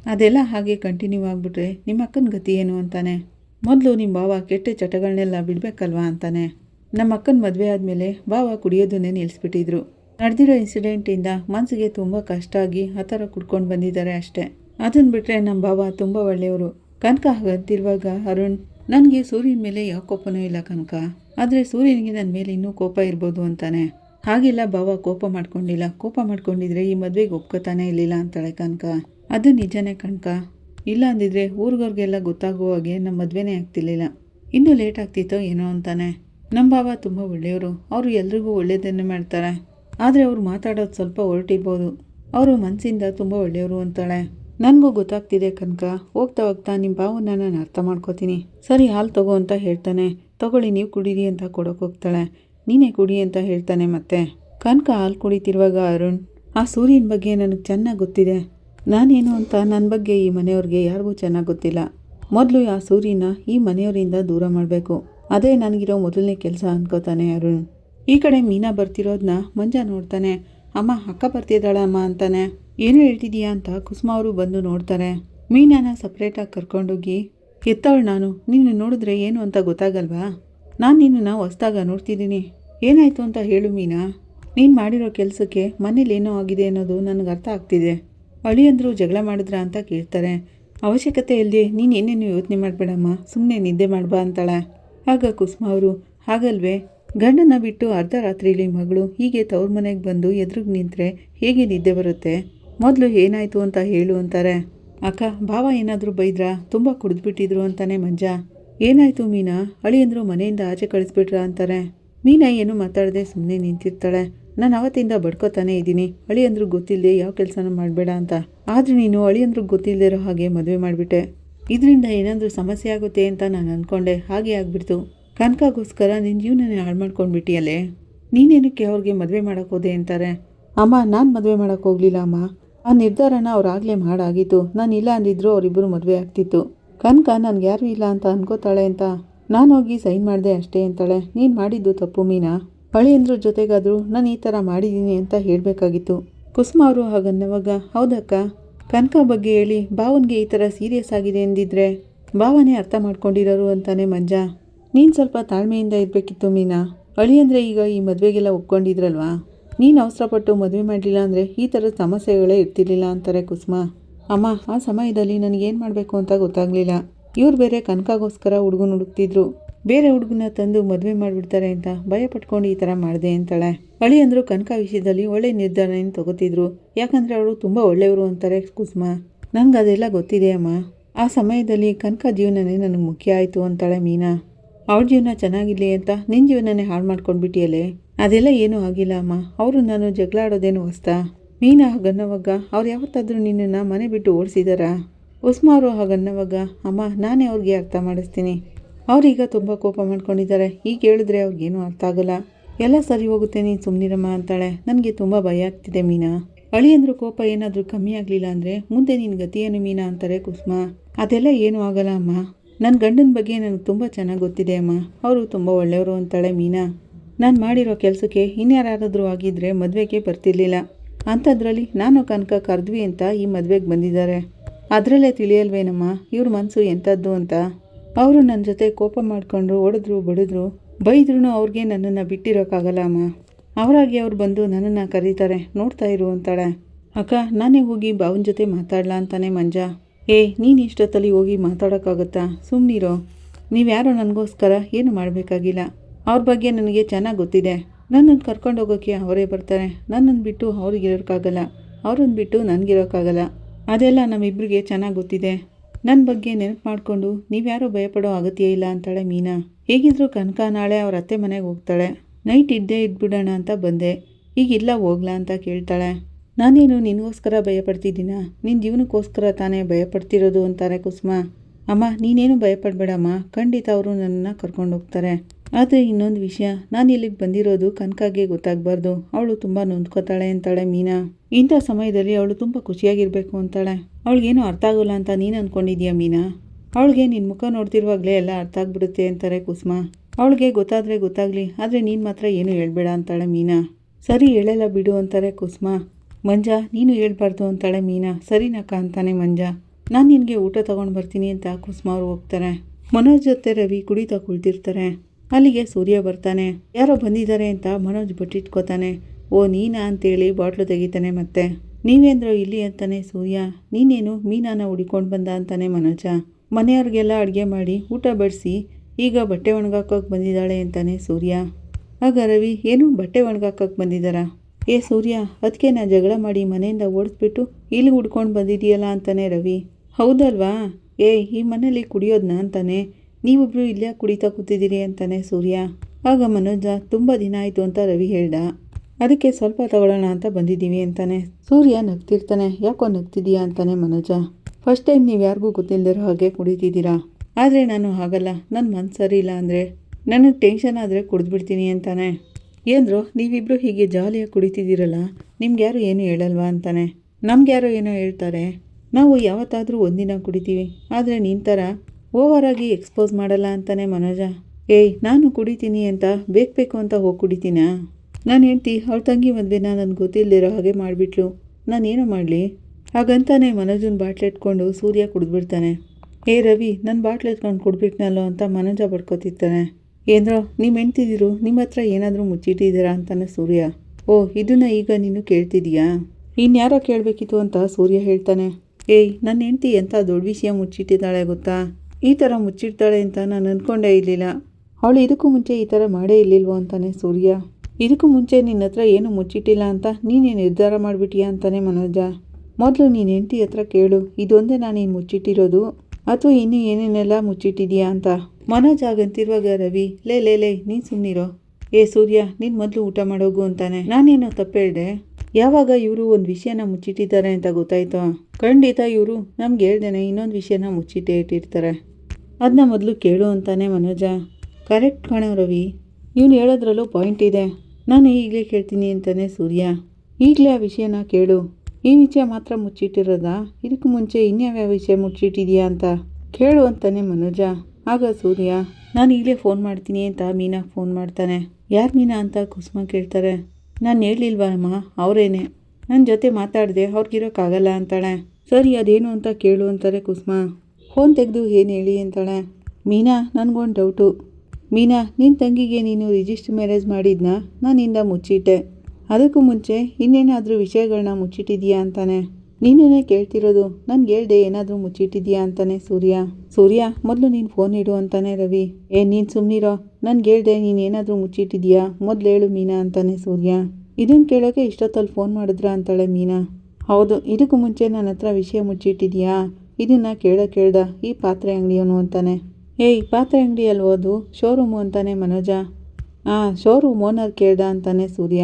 ಅದೆಲ್ಲ ಹಾಗೆ ಕಂಟಿನ್ಯೂ ಆಗಿಬಿಟ್ರೆ ನಿಮ್ಮ ಅಕ್ಕನ ಗತಿ ಏನು ಅಂತಾನೆ. ಮೊದಲು ನಿಮ್ಮ ಭಾವ ಕೆಟ್ಟ ಚಟಗಳನ್ನೆಲ್ಲ ಬಿಡಬೇಕಲ್ವಾ ಅಂತಾನೆ. ನಮ್ಮ ಅಕ್ಕನ ಮದುವೆ ಆದಮೇಲೆ ಭಾವ ಕುಡಿಯೋದನ್ನೇ ನಿಲ್ಲಿಸ್ಬಿಟ್ಟಿದ್ರು ನಡೆದಿರೋ ಇನ್ಸಿಡೆಂಟಿಂದ ಮನಸ್ಸಿಗೆ ತುಂಬ ಕಷ್ಟ ಆಗಿ ಆ ಥರ ಕುಡ್ಕೊಂಡು ಬಂದಿದ್ದಾರೆ ಅಷ್ಟೇ. ಅದನ್ನು ಬಿಟ್ಟರೆ ನಮ್ಮ ಬಾಬ ತುಂಬ ಒಳ್ಳೆಯವರು. ಕನಕ ಹಾಗಂತಿರುವಾಗ ಅರುಣ್, ನನಗೆ ಸೂರ್ಯನ ಮೇಲೆ ಯಾವ ಕೋಪನೂ ಇಲ್ಲ ಕನಕ. ಆದರೆ ಸೂರ್ಯನಿಗೆ ನನ್ನ ಮೇಲೆ ಇನ್ನೂ ಕೋಪ ಇರ್ಬೋದು ಅಂತಾನೆ. ಹಾಗೆಲ್ಲ ಬಾವ ಕೋಪ ಮಾಡ್ಕೊಂಡಿಲ್ಲ. ಕೋಪ ಮಾಡ್ಕೊಂಡಿದ್ರೆ ಈ ಮದುವೆಗೆ ಒಪ್ಕೋತಾನೆ ಇರಲಿಲ್ಲ, ಅಂತಾಳೆ ಕನಕ. ಅದು ನಿಜನೇ ಕನಕ. ಇಲ್ಲ ಅಂದಿದ್ರೆ ಊರಿಗವ್ರಿಗೆಲ್ಲ ಗೊತ್ತಾಗುವ ಹಾಗೆ ನಮ್ಮ ಮದುವೆನೇ ಆಗ್ತಿರ್ಲಿಲ್ಲ. ಇನ್ನೂ ಲೇಟ್ ಆಗ್ತಿತ್ತೋ ಏನೋ ಅಂತಾನೆ. ನಮ್ಮ ಬಾವ ತುಂಬ ಒಳ್ಳೆಯವರು. ಅವರು ಎಲ್ರಿಗೂ ಒಳ್ಳೆಯದನ್ನೇ ಮಾಡ್ತಾರೆ. ಆದರೆ ಅವ್ರು ಮಾತಾಡೋದು ಸ್ವಲ್ಪ ಹೊರಟಿರ್ಬೋದು. ಅವರು ಮನಸ್ಸಿಂದ ತುಂಬ ಒಳ್ಳೆಯವರು ಅಂತಾಳೆ. ನನಗೂ ಗೊತ್ತಾಗ್ತಿದೆ ಕನಕ. ಹೋಗ್ತಾ ಹೋಗ್ತಾ ನಿಮ್ಮ ಭಾವನ ನಾನು ಅರ್ಥ ಮಾಡ್ಕೋತೀನಿ. ಸರಿ, ಹಾಲು ತಗೋ ಅಂತ ಹೇಳ್ತಾನೆ. ತಗೊಳ್ಳಿ, ನೀವು ಕುಡೀರಿ ಅಂತ ಕೊಡೋಕೆ ಹೋಗ್ತಾಳೆ. ನೀನೇ ಕುಡಿ ಅಂತ ಹೇಳ್ತಾನೆ ಮತ್ತೆ. ಕನಕ ಹಾಲು ಕುಡಿತಿರುವಾಗ ಅರುಣ್, ಆ ಸೂರ್ಯನ ಬಗ್ಗೆ ನನಗೆ ಚೆನ್ನಾಗಿ ಗೊತ್ತಿದೆ. ನಾನೇನು ಅಂತ ನನ್ನ ಬಗ್ಗೆ ಈ ಮನೆಯವ್ರಿಗೆ ಯಾರಿಗೂ ಚೆನ್ನಾಗಿ ಗೊತ್ತಿಲ್ಲ. ಮೊದಲು ಆ ಸೂರ್ಯನ ಈ ಮನೆಯವರಿಂದ ದೂರ ಮಾಡಬೇಕು. ಅದೇ ನನಗಿರೋ ಮೊದಲನೇ ಕೆಲಸ ಅನ್ಕೋತಾನೆ ಅರುಣ್. ಈ ಕಡೆ ಮೀನಾ ಬರ್ತಿರೋದನ್ನ ಮಂಜ ನೋಡ್ತಾನೆ. ಅಮ್ಮ, ಅಕ್ಕ ಬರ್ತಿದ್ದಾಳ ಅಮ್ಮ ಅಂತಾನೆ. ಏನು ಹೇಳ್ತಿದೀಯಾ ಅಂತ ಕುಸುಮ ಅವರು ಬಂದು ನೋಡ್ತಾರೆ. ಮೀನಾನ ಸಪ್ರೇಟಾಗಿ ಕರ್ಕೊಂಡೋಗಿ, ಎತ್ತವಳು ನಾನು ನೀನು ನೋಡಿದ್ರೆ ಏನು ಅಂತ ಗೊತ್ತಾಗಲ್ವಾ? ನಾನು ನಿನ್ನನ್ನು ಹೊಸ್ದಾಗ ನೋಡ್ತಿದ್ದೀನಿ. ಏನಾಯಿತು ಅಂತ ಹೇಳು ಮೀನಾ. ನೀನು ಮಾಡಿರೋ ಕೆಲಸಕ್ಕೆ ಮನೇಲಿ ಏನೋ ಆಗಿದೆ ಅನ್ನೋದು ನನಗೆ ಅರ್ಥ ಆಗ್ತಿದೆ. ಅಳಿಯಂದರು ಜಗಳ ಮಾಡಿದ್ರ ಅಂತ ಕೇಳ್ತಾರೆ. ಅವಶ್ಯಕತೆ ಇಲ್ಲದೆ ನೀನು ಏನೇನು ಯೋಚನೆ ಮಾಡಬೇಡಮ್ಮ ಸುಮ್ಮನೆ ನಿದ್ದೆ ಮಾಡ್ಬಾ ಅಂತಾಳೆ. ಆಗ ಕುಸುಮ ಅವರು, ಹಾಗಲ್ವೇ ಗಂಡನ ಬಿಟ್ಟು ಅರ್ಧ ರಾತ್ರಿಲಿ ಮಗಳು ಹೀಗೆ ತವ್ರ ಮನೆಗೆ ಬಂದು ಎದುರಿಗೆ ನಿಂತರೆ ಹೇಗೆ ನಿದ್ದೆ ಬರುತ್ತೆ? ಮೊದಲು ಏನಾಯಿತು ಅಂತ ಹೇಳು ಅಂತಾರೆ. ಅಕ್ಕ, ಭಾವ ಏನಾದರೂ ಬೈದ್ರಾ? ತುಂಬ ಕುಡಿದ್ಬಿಟ್ಟಿದ್ರು ಅಂತಾನೆ ಮಂಜ. ಏನಾಯಿತು ಮೀನಾ? ಅಳಿಯಂದ್ರು ಮನೆಯಿಂದ ಆಚೆ ಕಳಿಸ್ಬಿಟ್ರಾ ಅಂತಾರೆ. ಮೀನಾ ಏನು ಮಾತಾಡದೆ ಸುಮ್ಮನೆ ನಿಂತಿರ್ತಾಳೆ. ನಾನು ಅವತ್ತಿಂದ ಬಡ್ಕೋತಾನೆ ಇದ್ದೀನಿ. ಅಳಿಯಂದ್ರು ಗೊತ್ತಿಲ್ಲದೆ ಯಾವ ಕೆಲಸನೂ ಮಾಡಬೇಡ ಅಂತ. ಆದರೆ ನೀನು ಅಳಿಯಂದ್ರಿಗೆ ಗೊತ್ತಿಲ್ಲದೆ ಇರೋ ಹಾಗೆ ಮದುವೆ ಮಾಡಿಬಿಟ್ಟೆ. ಇದರಿಂದ ಏನಾದರೂ ಸಮಸ್ಯೆ ಆಗುತ್ತೆ ಅಂತ ನಾನು ಅಂದ್ಕೊಂಡೆ ಹಾಗೆ ಆಗ್ಬಿಡ್ತು. ಕನಕಗೋಸ್ಕರ ನಿನ್ನ ಜೀವನನೇ ಹಾಳು ಮಾಡ್ಕೊಂಡ್ಬಿಟ್ಟಿಯಲ್ಲೇ? ನೀನೇನಕ್ಕೆ ಅವ್ರಿಗೆ ಮದುವೆ ಮಾಡೋಕ್ಕೋದೆ ಅಂತಾರೆ? ಅಮ್ಮ, ನಾನು ಮದುವೆ ಮಾಡೋಕ್ಕೋಗ್ಲಿಲ್ಲ ಅಮ್ಮ. ಆ ನಿರ್ಧಾರನ ಅವ್ರಾಗಲೇ ಮಾಡಾಗಿತ್ತು ನಾನು ಇಲ್ಲ ಅಂದಿದ್ರು ಅವರಿಬ್ಬರು ಮದುವೆ ಆಗ್ತಿತ್ತು. ಕನಕ ನನಗೆ ಯಾರೂ ಇಲ್ಲ ಅಂತ ಅನ್ಕೋತಾಳೆ ಅಂತ. ನಾನು ಹೋಗಿ ಸೈನ್ ಮಾಡಿದೆ ಅಷ್ಟೇ ಅಂತಾಳೆ. ನೀನು ಮಾಡಿದ್ದು ತಪ್ಪು ಮೀನಾ? ಅಳಿಯಂದ್ರ ಜೊತೆಗಾದರೂ ನಾನು ಈ ಥರ ಮಾಡಿದ್ದೀನಿ ಅಂತ ಹೇಳಬೇಕಾಗಿತ್ತು. ಕುಸುಮ ಅವರು ಹಾಗನ್ನವಾಗ, ಹೌದಕ್ಕ? ಕನಕ ಬಗ್ಗೆ ಹೇಳಿ, ಭಾವನ್ಗೆ ಈ ಥರ ಸೀರಿಯಸ್ ಆಗಿದೆ ಎಂದಿದ್ರೆ ಭಾವನೆ ಅರ್ಥ ಮಾಡ್ಕೊಂಡಿರೋರು ಅಂತಾನೆ ಮಂಜ. ನೀನು ಸ್ವಲ್ಪ ತಾಳ್ಮೆಯಿಂದ ಇರಬೇಕಿತ್ತು ಮೀನಾ. ಅಳಿ ಅಂದರೆ ಈಗ ಈ ಮದುವೆಗೆಲ್ಲ ಒಪ್ಕೊಂಡಿದ್ರಲ್ವಾ? ನೀನು ಅವಸರಪಟ್ಟು ಮದುವೆ ಮಾಡಲಿಲ್ಲ ಅಂದರೆ ಈ ಥರದ ಸಮಸ್ಯೆಗಳೇ ಇರ್ತಿರ್ಲಿಲ್ಲ ಅಂತಾರೆ ಕುಸುಮ. ಅಮ್ಮ, ಆ ಸಮಯದಲ್ಲಿ ನನಗೇನು ಮಾಡಬೇಕು ಅಂತ ಗೊತ್ತಾಗಲಿಲ್ಲ. ಇವ್ರು ಬೇರೆ ಕನಕಗೋಸ್ಕರ ಹುಡುಗನ ಹುಡುಕ್ತಿದ್ರು. ಬೇರೆ ಹುಡುಗನ ತಂದು ಮದುವೆ ಮಾಡಿಬಿಡ್ತಾರೆ ಅಂತ ಭಯ ಪಟ್ಕೊಂಡು ಈ ಥರ ಮಾಡಿದೆ ಅಂತಾಳೆ. ಅಳಿ ಅಂದರು ಕನಕ ವಿಷಯದಲ್ಲಿ ಒಳ್ಳೆ ನಿರ್ಧಾರನ ತಗೋತಿದ್ರು. ಯಾಕಂದರೆ ಅವರು ತುಂಬ ಒಳ್ಳೆಯವರು ಅಂತಾರೆ ಕುಸುಮ. ನಂಗೆ ಅದೆಲ್ಲ ಗೊತ್ತಿದೆ ಅಮ್ಮ. ಆ ಸಮಯದಲ್ಲಿ ಕನಕ ಜೀವನನೇ ನನಗೆ ಮುಖ್ಯ ಆಯಿತು ಅಂತಾಳೆ ಮೀನಾ. ಅವ್ರ ಜೀವನ ಚೆನ್ನಾಗಿರ್ಲಿ ಅಂತ ನಿನ್ನ ಜೀವನನೇ ಹಾಳು ಮಾಡ್ಕೊಂಡ್ಬಿಟ್ಟಿಯಲ್ಲೇ ಅದೆಲ್ಲ ಏನೂ ಆಗಿಲ್ಲ ಅಮ್ಮ. ಅವರು ನಾನು ಜಗಳ ಆಡೋದೇನು ಹೊಸ್ತಾ? ಮೀನಾ ಹಾಗನ್ನವಾಗ ಅವ್ರು ಯಾವತ್ತಾದರೂ ನಿನ್ನನ್ನು ಮನೆ ಬಿಟ್ಟು ಓಡಿಸಿದಾರಾ? ಉಸ್ಮಾ ಅವರು ಹಾಗನ್ನವಾಗ, ಅಮ್ಮ, ನಾನೇ ಅವ್ರಿಗೆ ಅರ್ಥ ಮಾಡಿಸ್ತೀನಿ. ಅವ್ರೀಗ ತುಂಬ ಕೋಪ ಮಾಡ್ಕೊಂಡಿದ್ದಾರೆ ಈಗ ಹೇಳಿದ್ರೆ ಅವ್ರಿಗೇನು ಅರ್ಥ ಆಗಲ್ಲ. ಎಲ್ಲ ಸರಿ ಹೋಗುತ್ತೆ ನೀನು ಸುಮ್ಮನಿರಮ್ಮ ಅಂತಾಳೆ. ನನಗೆ ತುಂಬ ಭಯ ಆಗ್ತಿದೆ ಮೀನಾ. ಅಳಿ ಅಂದ್ರೆ ಕೋಪ ಏನಾದರೂ ಕಮ್ಮಿ ಆಗಲಿಲ್ಲ ಅಂದರೆ ಮುಂದೆ ನಿನ್ನ ಗತಿಯೇನು ಮೀನಾ ಅಂತಾರೆ ಕುಸ್ಮಾ. ಅದೆಲ್ಲ ಏನೂ ಆಗಲ್ಲ ಅಮ್ಮ. ನನ್ನ ಗಂಡನ ಬಗ್ಗೆ ನನಗೆ ತುಂಬ ಚೆನ್ನಾಗಿ ಗೊತ್ತಿದೆ ಅಮ್ಮ. ಅವರು ತುಂಬ ಒಳ್ಳೆಯವರು ಅಂತಾಳೆ ಮೀನಾ. ನಾನು ಮಾಡಿರೋ ಕೆಲಸಕ್ಕೆ ಇನ್ಯಾರಾದರೂ ಆಗಿದ್ದರೆ ಮದುವೆಗೆ ಬರ್ತಿರ್ಲಿಲ್ಲ. ಅಂಥದ್ರಲ್ಲಿ ನಾನು ಕನಕ ಕರೆದ್ವಿ ಅಂತ ಈ ಮದುವೆಗೆ ಬಂದಿದ್ದಾರೆ. ಅದರಲ್ಲೇ ತಿಳಿಯಲ್ವೇನಮ್ಮ, ಇವ್ರ ಮನಸ್ಸು ಎಂಥದ್ದು ಅಂತ? ಅವರು ನನ್ನ ಜೊತೆ ಕೋಪ ಮಾಡಿಕೊಂಡು ಹೊಡೆದ್ರು ಬಡಿದ್ರು ಬೈದ್ರೂ ಅವ್ರಿಗೆ ನನ್ನನ್ನು ಬಿಟ್ಟಿರೋಕ್ಕಾಗಲ್ಲ ಅಮ್ಮ. ಅವರಾಗಿ ಅವ್ರು ಬಂದು ನನ್ನನ್ನು ಕರೀತಾರೆ, ನೋಡ್ತಾ ಇರು ಅಂತಾಳೆ. ಅಕ್ಕ, ನಾನೇ ಹೋಗಿ ಬಾವನ ಜೊತೆ ಮಾತಾಡಲಾ ಅಂತಾನೆ ಮಂಜ. ಏ, ನೀನು ಇಷ್ಟೊತ್ತಲ್ಲಿ ಹೋಗಿ ಮಾತಾಡೋಕ್ಕಾಗುತ್ತಾ? ಸುಮ್ಮನಿರೋ ನೀವ್ಯಾರೋ ನನಗೋಸ್ಕರ ಏನು ಮಾಡಬೇಕಾಗಿಲ್ಲ. ಅವ್ರ ಬಗ್ಗೆ ನನಗೆ ಚೆನ್ನಾಗಿ ಗೊತ್ತಿದೆ. ನನ್ನನ್ನು ಕರ್ಕೊಂಡು ಹೋಗೋಕ್ಕೆ ಅವರೇ ಬರ್ತಾರೆ. ನನ್ನನ್ನು ಬಿಟ್ಟು ಅವ್ರಿಗಿರೋಕ್ಕಾಗಲ್ಲ ಅವ್ರನ್ನ ಬಿಟ್ಟು ನನಗಿರೋಕ್ಕಾಗಲ್ಲ ಅದೆಲ್ಲ ನಮ್ಮಿಬ್ಬರಿಗೆ ಚೆನ್ನಾಗಿ ಗೊತ್ತಿದೆ. ನನ್ನ ಬಗ್ಗೆ ನೆನಪು ಮಾಡಿಕೊಂಡು ನೀವ್ಯಾರೋ ಭಯಪಡೋ ಅಗತ್ಯ ಇಲ್ಲ ಅಂತಾಳೆ ಮೀನಾ. ಹೇಗಿದ್ರು ಕನಕ ನಾಳೆ ಅವ್ರ ಅತ್ತೆ ಮನೆಗೆ ಹೋಗ್ತಾಳೆ. ನೈಟ್ ಇದ್ದೇ ಇದ್ಬಿಡೋಣ ಅಂತ ಬಂದೆ. ಈಗಿಲ್ಲ ಹೋಗ್ಲಾ ಅಂತ ಕೇಳ್ತಾಳೆ. ನಾನೇನು ನಿನಗೋಸ್ಕರ ಭಯಪಡ್ತಿದ್ದೀನಾ? ನಿನ್ನ ಜೀವನಕ್ಕೋಸ್ಕರ ತಾನೇ ಭಯಪಡ್ತಿರೋದು ಅಂತಾರೆ ಕುಸುಮ. ಅಮ್ಮ, ನೀನೇನು ಭಯಪಡಬೇಡಮ್ಮ. ಖಂಡಿತ ಅವರು ನನ್ನನ್ನು ಕರ್ಕೊಂಡು ಹೋಗ್ತಾರೆ ಆದರೆ ಇನ್ನೊಂದು ವಿಷಯ, ನಾನು ಇಲ್ಲಿಗೆ ಬಂದಿರೋದು ಕನಕಾಗೆ ಗೊತ್ತಾಗಬಾರ್ದು. ಅವಳು ತುಂಬ ನೊಂದ್ಕೋತಾಳೆ ಅಂತಾಳೆ ಮೀನಾ. ಇಂಥ ಸಮಯದಲ್ಲಿ ಅವಳು ತುಂಬ ಖುಷಿಯಾಗಿರಬೇಕು ಅಂತಾಳೆ. ಅವಳಿಗೇನು ಅರ್ಥ ಆಗೋಲ್ಲ ಅಂತ ನೀನು ಅಂದ್ಕೊಂಡಿದ್ಯಾ ಮೀನಾ? ಅವಳಿಗೆ ನಿನ್ನ ಮುಖ ನೋಡ್ತಿರುವಾಗಲೇ ಎಲ್ಲ ಅರ್ಥ ಆಗ್ಬಿಡುತ್ತೆ ಅಂತಾರೆ ಕುಸುಮ. ಅವಳಿಗೆ ಗೊತ್ತಾದರೆ ಗೊತ್ತಾಗಲಿ, ಆದರೆ ನೀನು ಮಾತ್ರ ಏನು ಹೇಳ್ಬೇಡ ಅಂತಾಳೆ ಮೀನಾ. ಸರಿ, ಹೇಳಲ್ಲ ಬಿಡು ಅಂತಾರೆ ಕುಸುಮ. ಮಂಜ, ನೀನು ಹೇಳ್ಬಾರ್ದು ಅಂತಾಳೆ ಮೀನಾ. ಸರಿನಕ್ಕ ಅಂತಾನೆ ಮಂಜ. ನಾನು ನಿನಗೆ ಊಟ ತಗೊಂಡು ಬರ್ತೀನಿ ಅಂತ ಕುಸುಮ ಹೋಗ್ತಾರೆ. ಮನೋಜ್ ಜೊತೆ ರವಿ ಕುಡಿತಾ ಕುಳಿತಿರ್ತಾರೆ. ಅಲ್ಲಿಗೆ ಸೂರ್ಯ ಬರ್ತಾನೆ. ಯಾರೋ ಬಂದಿದ್ದಾರೆ ಅಂತ ಮನೋಜ್ ಬಟ್ಟಿಟ್ಕೋತಾನೆ. ಓ, ನೀನಾ ಅಂತೇಳಿ ಬಾಟ್ಲು ತೆಗಿತಾನೆ ಮತ್ತೆ. ನೀವೇಂದ್ರೋ ಇಲ್ಲಿ ಅಂತಾನೆ ಸೂರ್ಯ. ನೀನೇನು ಮೀನಾನ ಹುಡಿಕೊಂಡು ಬಂದ ಅಂತಾನೆ ಮನೋಜ. ಮನೆಯವ್ರಿಗೆಲ್ಲ ಅಡುಗೆ ಮಾಡಿ ಊಟ ಬಡಿಸಿ ಈಗ ಬಟ್ಟೆ ಒಣಗಾಕೋಕೆ ಬಂದಿದ್ದಾಳೆ ಅಂತಾನೆ ಸೂರ್ಯ. ಆಗ ರವಿ, ಏನು ಬಟ್ಟೆ ಒಣಗಾಕೋಕೆ ಬಂದಿದ್ದಾರಾ? ಏ ಸೂರ್ಯ ಅದಕ್ಕೆ ನಾ ಜಗಳ ಮಾಡಿ ಮನೆಯಿಂದ ಓಡಿಸ್ಬಿಟ್ಟು ಇಲ್ಲಿ ಹುಡ್ಕೊಂಡು ಬಂದಿದೀಯಲ್ಲ ಅಂತಾನೆ ರವಿ. ಹೌದಲ್ವಾ? ಏ ಈ ಮನೇಲಿ ಕುಡಿಯೋದ್ನ ಅಂತಾನೆ. ನೀವಿಬ್ರು ಇಲ್ಲೇ ಕುಡಿತಾ ಕೂತಿದ್ದೀರಿ ಅಂತಾನೆ ಸೂರ್ಯ. ಆಗ ಮನೋಜ, ತುಂಬ ದಿನ ಆಯಿತು ಅಂತ ರವಿ ಹೇಳ್ದ. ಅದಕ್ಕೆ ಸ್ವಲ್ಪ ತಗೊಳ್ಳೋಣ ಅಂತ ಬಂದಿದ್ದೀವಿ ಅಂತಾನೆ. ಸೂರ್ಯ ನಗ್ತಿರ್ತಾನೆ. ಯಾಕೋ ನಗ್ತಿದೀಯಾ ಅಂತಾನೆ ಮನೋಜ. ಫಸ್ಟ್ ಟೈಮ್ ನೀವು ಯಾರಿಗೂ ಗೊತ್ತಿಲ್ಲದಿರೋ ಹಾಗೆ ಕುಡಿತಿದ್ದೀರಾ? ಆದರೆ ನಾನು ಹಾಗಲ್ಲ. ನನ್ನ ಮನ್ಸು ಸರಿ ಇಲ್ಲ ಅಂದರೆ, ನನಗೆ ಟೆನ್ಷನ್ ಆದರೆ ಕುಡಿದ್ಬಿಡ್ತೀನಿ ಅಂತಾನೆ. ಏನ್ರೋ ನೀವಿಬ್ಬರು ಹೀಗೆ ಜಾಲಿಯಾಗಿ ಕುಡಿತಿದ್ದೀರಲ್ಲ ನಿಮ್ಗೆ ಯಾರು ಏನು ಹೇಳಲ್ವಾ ಅಂತಾನೆ? ನಮ್ಗೆ ಯಾರೋ ಏನೋ ಹೇಳ್ತಾರೆ. ನಾವು ಯಾವತ್ತಾದರೂ ಒಂದಿನ ಕುಡಿತೀವಿ. ಆದರೆ ನಿನ್ನ ಥರ ಓವರಾಗಿ ಎಕ್ಸ್ಪೋಸ್ ಮಾಡಲ್ಲ ಅಂತಾನೆ ಮನೋಜ. ಏಯ್, ನಾನು ಕುಡಿತೀನಿ ಅಂತ ಬೇಕು ಬೇಕು ಅಂತ ಹೋಗಿ ಕುಡಿತೀನಾ? ನಾನು ಹೇಳ್ತಿ, ಅವ್ಳ ತಂಗಿ ಮದುವೆನ ನನಗೆ ಗೊತ್ತಿಲ್ಲದಿರೋ ಹಾಗೆ ಮಾಡಿಬಿಟ್ಲು. ನಾನೇನೋ ಮಾಡಲಿ? ಹಾಗಂತಾನೆ ಮನೋಜನ ಬಾಟ್ಲು ಇಟ್ಕೊಂಡು ಸೂರ್ಯ ಕುಡಿದ್ಬಿಡ್ತಾನೆ. ಏ ರವಿ ನನ್ನ ಬಾಟ್ಲು ಎತ್ಕೊಂಡು ಕುಡ್ಬಿಟ್ನಲ್ಲೋ ಅಂತ ಮನೋಜ ಬಡ್ಕೋತಿರ್ತಾನೆ. ಏನ್ರೋ ನಿಮ್ಮ ಹೆಂಡ್ತಿದ್ದೀರು ನಿಮ್ಮ ಹತ್ರ ಏನಾದರೂ ಮುಚ್ಚಿಟ್ಟಿದ್ದೀರಾ ಅಂತಾನೆ ಸೂರ್ಯ. ಓ, ಇದನ್ನ ಈಗ ನೀನು ಕೇಳ್ತಿದೀಯಾ ಇನ್ಯಾರೋ ಕೇಳಬೇಕಿತ್ತು ಅಂತ ಸೂರ್ಯ ಹೇಳ್ತಾನೆ. ಏಯ್ ನನ್ನ ಹೆಂಡ್ತಿ ಎಂಥ ದೊಡ್ಡ ವಿಷಯ ಮುಚ್ಚಿಟ್ಟಿದ್ದಾಳೆ ಗೊತ್ತಾ? ಈ ಥರ ಮುಚ್ಚಿಡ್ತಾಳೆ ಅಂತ ನಾನು ಅಂದ್ಕೊಂಡೇ ಇರಲಿಲ್ಲ. ಅವಳು ಇದಕ್ಕೂ ಮುಂಚೆ ಈ ಥರ ಮಾಡೇ ಇರಲಿಲ್ವೋ ಅಂತಾನೆ ಸೂರ್ಯ. ಇದಕ್ಕೂ ಮುಂಚೆ ನಿನ್ನ ಹತ್ರ ಏನು ಮುಚ್ಚಿಟ್ಟಿಲ್ಲ ಅಂತ ನೀನೇ ನಿರ್ಧಾರ ಮಾಡಿಬಿಟ್ಟಿಯಾ ಅಂತಾನೆ ಮನೋಜ. ಮೊದಲು ನೀನು ಹೆಂಡ್ತಿ ಹತ್ರ ಕೇಳು, ಇದೊಂದೇ ನೀನು ಮುಚ್ಚಿಟ್ಟಿರೋದು. ಅಥವಾ ಇನ್ನೂ ಏನೇನೆಲ್ಲ ಮುಚ್ಚಿಟ್ಟಿದೀಯಾ ಅಂತ? ಮನೋಜ್ ಆಗಂತಿರುವಾಗ ರವಿ, ಲೇ ಲೇ ಲೇ, ನೀನು ಸುಮ್ಮನಿರೋ ಏ, ಸೂರ್ಯ, ನೀನು ಮೊದಲು ಊಟ ಮಾಡೋಗು ಅಂತಾನೆ. ನಾನೇನೋ ತಪ್ಪು ಹೇಳ್ದೆ ಯಾವಾಗ ಇವರು ಒಂದು ವಿಷಯನ ಮುಚ್ಚಿಟ್ಟಿದ್ದಾರೆ ಅಂತ ಗೊತ್ತಾಯ್ತು? ಖಂಡಿತ ಇವರು ನಮ್ಗೆ ಹೇಳ್ದೇನೆ ಇನ್ನೊಂದು ವಿಷಯನ ಮುಚ್ಚಿಟ್ಟೇ ಇಟ್ಟಿರ್ತಾರೆ. ಅದನ್ನ ಮೊದಲು ಕೇಳು ಅಂತಾನೆ ಮನೋಜ. ಕರೆಕ್ಟ್ ಕಾಣೋ ರವಿ. ಇವನು ಹೇಳೋದ್ರಲ್ಲೂ ಪಾಯಿಂಟ್ ಇದೆ. ನಾನು ಈಗಲೇ ಕೇಳ್ತೀನಿ ಅಂತಾನೆ ಸೂರ್ಯ. ಈಗಲೇ ಆ ವಿಷಯನ ಕೇಳು. ಈ ವಿಷಯ ಮಾತ್ರ ಮುಚ್ಚಿಟ್ಟಿರೋದಾ? ಇದಕ್ಕೂ ಮುಂಚೆ ಇನ್ಯಾವ್ಯಾವ ವಿಷಯ ಮುಚ್ಚಿಟ್ಟಿದೆಯಾ ಅಂತ ಕೇಳು ಅಂತಾನೆ ಮನೋಜ. ಆಗ ಸೂರ್ಯ, ನಾನು ಈಗಲೇ ಫೋನ್ ಮಾಡ್ತೀನಿ ಅಂತ ಮೀನಾ ಫೋನ್ ಮಾಡ್ತಾನೆ. ಯಾರು ಮೀನಾ ಅಂತ ಕುಸುಮ ಕೇಳ್ತಾರೆ. ನಾನು ಹೇಳಿಲ್ವಮ್ಮ ಅವರೇನೆ. ನನ್ನ ಜೊತೆ ಮಾತಾಡಿದೆ, ಅವ್ರಿಗಿರೋಕ್ಕಾಗಲ್ಲ ಅಂತಾಳೆ. ಸರಿ, ಅದೇನು ಅಂತ ಕೇಳು ಅಂತಾರೆ ಕುಸುಮ. ಫೋನ್ ತೆಗೆದು ಏನು ಹೇಳಿ ಅಂತಾಳೆ. ಮೀನಾ, ನನಗೊಂದು ಡೌಟು ಮೀನಾ ನಿನ್ನ ತಂಗಿಗೆ ನೀನು ರಿಜಿಸ್ಟರ್ ಮ್ಯಾರೇಜ್ ಮಾಡಿದ್ನ? ನಾನಿಂದ ಮುಚ್ಚಿಟ್ಟೆ. ಅದಕ್ಕೂ ಮುಂಚೆ ಇನ್ನೇನಾದರೂ ವಿಷಯಗಳನ್ನ ಮುಚ್ಚಿಟ್ಟಿದ್ಯಾ ಅಂತಾನೆ. ನೀನೇನೇ ಕೇಳ್ತಿರೋದು? ನನ್ಗೆ ಹೇಳ್ದೆ ಏನಾದರೂ ಮುಚ್ಚಿಟ್ಟಿದ್ಯಾ ಅಂತಾನೆ ಸೂರ್ಯ. ಸೂರ್ಯ, ಮೊದಲು ನೀನು ಫೋನ್ ಇಡು ಅಂತಾನೆ ರವಿ. ಏ, ನೀನು ಸುಮ್ಮನಿರೋ ನನ್ಗೆ ಹೇಳ್ದೆ ನೀನು ಏನಾದರೂ ಮುಚ್ಚಿಟ್ಟಿದ್ಯಾ ಮೊದಲು ಹೇಳು ಮೀನಾ ಅಂತಾನೆ ಸೂರ್ಯ. ಇದನ್ನು ಕೇಳೋಕೆ ಇಷ್ಟೊತ್ತಲ್ಲಿ ಫೋನ್ ಮಾಡಿದ್ರಾ ಅಂತಾಳೆ ಮೀನಾ. ಹೌದು, ಇದಕ್ಕೂ ಮುಂಚೆ ನನ್ನ ಹತ್ರ ವಿಷಯ ಮುಚ್ಚಿಟ್ಟಿದ್ಯಾ ಇದನ್ನು ಕೇಳ ಕೇಳ್ದ ಈ ಪಾತ್ರೆ ಅಂಗಡಿಯವನು ಅಂತಾನೆ. ಏಯ್, ಪಾತ್ರೆ ಅಂಗಡಿ ಅಲ್ವೋದು ಶೋರೂಮು ಅಂತಾನೆ ಮನೋಜ. ಆ ಶೋರೂಮ್ ಓನರ್ ಕೇಳ್ದ ಅಂತಾನೆ ಸೂರ್ಯ.